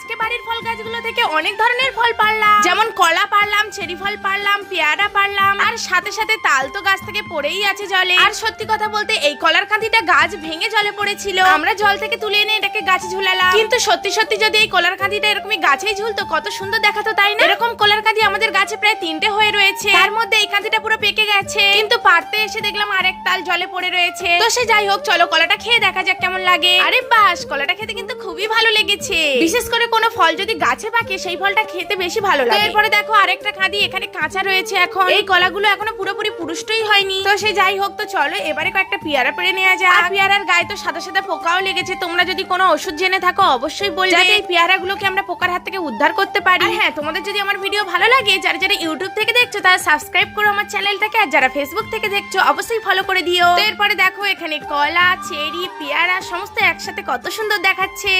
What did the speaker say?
আজকে বাড়ির ফল গাছগুলো থেকে অনেক ধরনের ফল পারলাম। যেমন কলা পারলাম, চেরি ফল পারলাম, পেয়ারা পারলাম। আর সাথে সাথে তাল তো গাছ থেকে পড়েই আছে জলে। আর সত্যি কথা বলতে, এই কলার কাঁদিটা গাছ ভেঙে জলে পড়েছিল। আমরা জল থেকে তুলে এনে এটাকে গাছে ঝুলালাম। কিন্তু সত্যি সত্যি যদি এই কলার কাঁদিটা এরকমই গাছেই ঝুলতো, কত সুন্দর দেখাতো, তাই না? এরকম কলার কাঁদি আমাদের গাছে প্রায় তিনটে হয়ে রয়েছে। তার মধ্যে এই কাঁদিটা পুরো পেকে গেছে। কিন্তু পারতে এসে দেখলাম আরেক তাল জলে পড়ে রয়েছে। তো সে যাই হোক চলো কলাটা খেয়ে দেখা যাক কেমন লাগে। আরে বাস কলাটা খেতে কিন্তু খুবই ভালো লেগেছে। বিশেষ করে কোনো ফল যদি গাছে পাকে সেই ফলটা খেতে বেশি ভালো লাগে। এরপরে দেখো আরেকটা কাঁদি এখানে কাঁচা রয়েছে এখন। এই কলাগুলো এখনও পুরোপুরি পুরুষ্টই হয়নি। তো সে যাই হোক তো চলো এবারে কয়েকটা পেয়ারা পেরে নেওয়া যায় আর পেয়ারার গায়ে তো সাদা সাদা পোকাও লেগেছে। তোমরা যদি কোনো ওষুধ জেনে থাকো অবশ্যই বলবে। যাতে এই পেয়ারাগুলোকে আমরা পোকার হাত থেকে উদ্ধার করতে পারি। হ্যাঁ তোমাদের যদি আমার ভিডিও ভালো লাগে যারা যারা ইউটিউব থেকে দেখছ, তারা সাবস্ক্রাইব করো আমার চ্যানেলটাকে আর যারা ফেসবুক থেকে দেখছ, অবশ্যই ফলো করে দিও। এরপরে দেখো, এখানে কলা, চেরি, পেয়ারা, সমস্ত একসাথে কত সুন্দর দেখাচ্ছে।